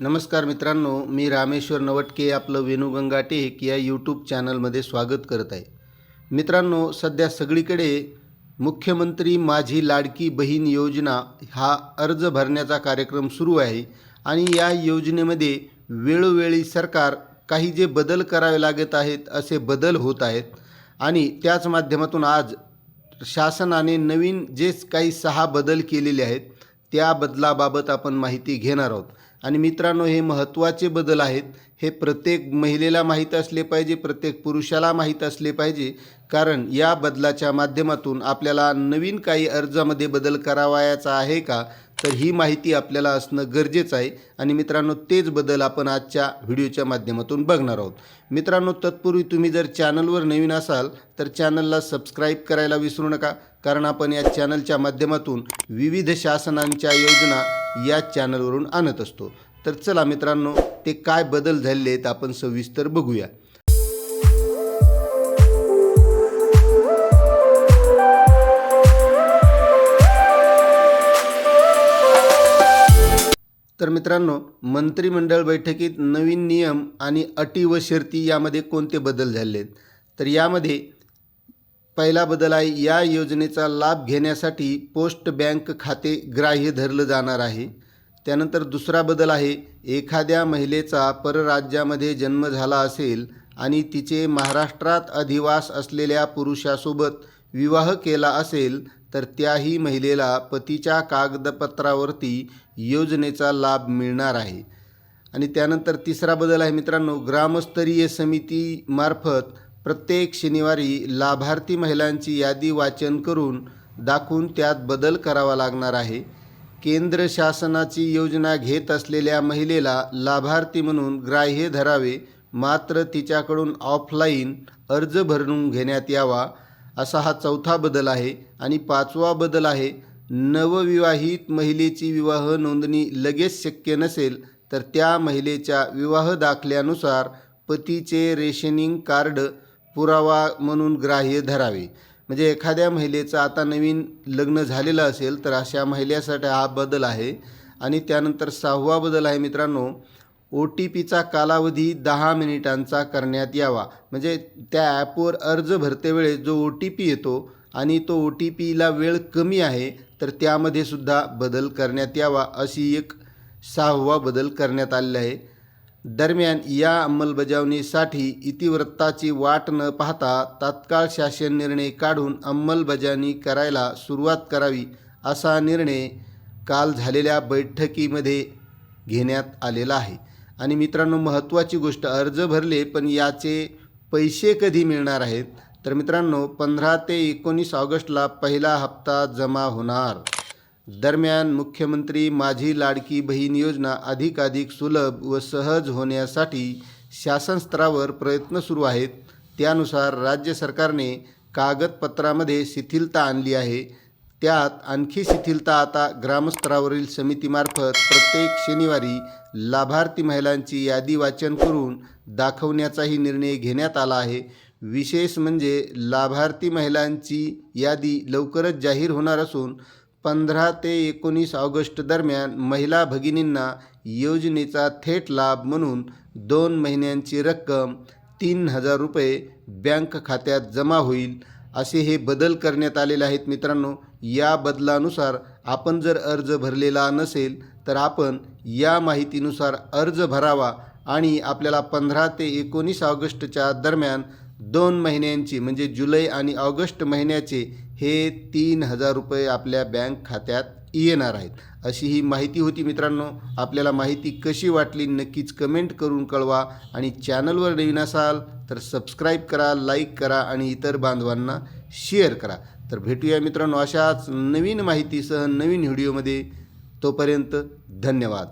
नमस्कार मित्रांनो मी रामेश्वर नवटके आपलं वेणुगंगा टेक या यूट्यूब चॅनलमध्ये स्वागत करत आहे. मित्रांनो सध्या सगळीकडे मुख्यमंत्री माझी लाडकी बहीण योजना हा अर्ज भरण्याचा कार्यक्रम सुरू आहे आणि या योजनेमध्ये वेळोवेळी सरकार काही जे बदल करावे लागत आहेत असे बदल होत आहेत आणि त्याच माध्यमातून आज शासनाने नवीन जे काही सहा बदल केलेले आहेत त्या बदलाबाबत आपण माहिती घेणार आहोत. आणि मित्रांनो हे महत्त्वाचे बदल आहेत. हे प्रत्येक महिलेला माहीत असले पाहिजे प्रत्येक पुरुषाला माहीत असले पाहिजे. कारण या बदलाच्या माध्यमातून आपल्याला नवीन काही अर्जामध्ये बदल करावायाचा आहे का तर ही माहिती आपल्याला असणं गरजेचं आहे. आणि मित्रांनो तेच बदल आपण आजच्या व्हिडिओच्या माध्यमातून बघणार आहोत. मित्रांनो तत्पूर्वी तुम्ही जर चॅनलवर नवीन असाल तर चॅनलला सबस्क्राईब करायला विसरू नका. कारण आपण या चॅनलच्या माध्यमातून विविध शासनांच्या योजना या चॅनलवरून आणत असतो. तर चला मित्रांनो ते काय बदल झालेले आहेत आपण सविस्तर बघूया. तर मित्रांनो मंत्रिमंडळ बैठकीत नवीन नियम आणि अटी व शर्ती यामध्ये कोणते बदल झाले आहेत तर यामध्ये पहिला बदल आहे या योजनेचा लाभ घेण्यासाठी पोस्ट बँक खाते ग्राह्य धरलं जाणार आहे. त्यानंतर दुसरा बदल आहे एखाद्या महिलेचा परराज्यामध्ये जन्म झाला असेल आणि तिचे महाराष्ट्रात अधिवास असलेल्या पुरुषासोबत विवाह केला असेल तर त्याही महिलेला पतीच्या कागदपत्रावरती योजनेचा लाभ मिळणार आहे. आणि त्यानंतर तिसरा बदल आहे मित्रांनो ग्रामस्तरीय समितीमार्फत प्रत्येक शनिवारी लाभार्थी महिलांची यादी वाचन करून दाखवून त्यात बदल करावा लागणार आहे. केंद्र शासनाची योजना घेत असलेल्या महिलेला लाभार्थी म्हणून ग्राह्य धरावे मात्र तिच्याकडून ऑफलाईन अर्ज भरून घेण्यात यावा असा हा चौथा बदल आहे आणि पाचवा बदल आहे नवविवाहित महिलेची विवाह नोंदणी लगेच शक्य नसेल तर त्या महिलेच्या विवाह दाखल्यानुसार पतीचे रेशनिंग कार्ड पुरावा म्हणून ग्राह्य धरावे. म्हणजे एखाद्या महिलेचं आता नवीन लग्न झालेलं असेल तर अशा महिलेसाठी हा बदल आहे. आणि त्यानंतर सहावा बदल आहे मित्रांनो ओ टी पीचा कालावधी दहा मिनिटांचा करण्यात यावा. म्हणजे त्या ॲपवर अर्ज भरतेवेळेस जो ओ टी पी येतो आणि तो ओ टी पीला वेळ कमी आहे तर त्यामध्ये सुद्धा बदल करण्यात यावा अशी एक सहावा बदल करण्यात आलेला आहे. दरम्यान या अंमलबजावणीसाठी इतिवृत्ताची वाट न पाहता तात्काळ शासन निर्णय काढून अंमलबजावणी करायला सुरुवात करावी असा निर्णय काल झालेल्या बैठकीमध्ये घेण्यात आलेला आहे. आणि मित्रांनो महत्त्वाची गोष्ट अर्ज भरले पण याचे पैसे कधी मिळणार आहेत? तर मित्रांनो पंधरा ते एकोणीस ऑगस्टला पहिला हप्ता जमा होणार. दरम्यान मुख्यमंत्री माझी लाडकी बहीण योजना अधिकाधिक सुलभ व सहज होण्यासाठी शासनस्तरावर प्रयत्न सुरू आहेत. त्यानुसार राज्य सरकारने कागदपत्रामध्ये शिथिलता आणली आहे. त्यात आणखी शिथिलता आता ग्रामस्तरावरील समितीमार्फत प्रत्येक शनिवारी लाभार्थी महिलांची यादी वाचन करून दाखवण्याचाही निर्णय घेण्यात आला आहे. विशेष म्हणजे लाभार्थी महिलांची यादी लवकरच जाहीर होणार असून पंधरा ते एकोणीस ऑगस्ट दरम्यान महिला भगिनींना योजनेचा थेट लाभ म्हणून दोन महिन्यांची रक्कम तीन हजार रुपये बँक खात्यात जमा होईल असे हे बदल करण्यात आलेले आहेत मित्रांनो. या बदलानुसार आपण जर अर्ज भरलेला नसेल तर आपण या माहितीनुसार अर्ज भरावा आणि आपल्याला पंधरा ते एकोणीस ऑगस्टच्या दरम्यान दोन महिन्यांची म्हणजे जुलै आणि ऑगस्ट महिन्याचे हे तीन हजार रुपये आपल्या बँक खात्यात येणार आहेत. अशी ही माहिती होती मित्रांनो. आपल्याला माहिती कशी वाटली नक्कीच कमेंट करून कळवा आणि चॅनलवर नवीन असाल तर सबस्क्राईब करा लाईक करा आणि इतर बांधवांना शेअर करा. तर भेटूया मित्रांनो अशाच नवीन माहितीसह नवीन व्हिडिओमध्ये. तोपर्यंत धन्यवाद.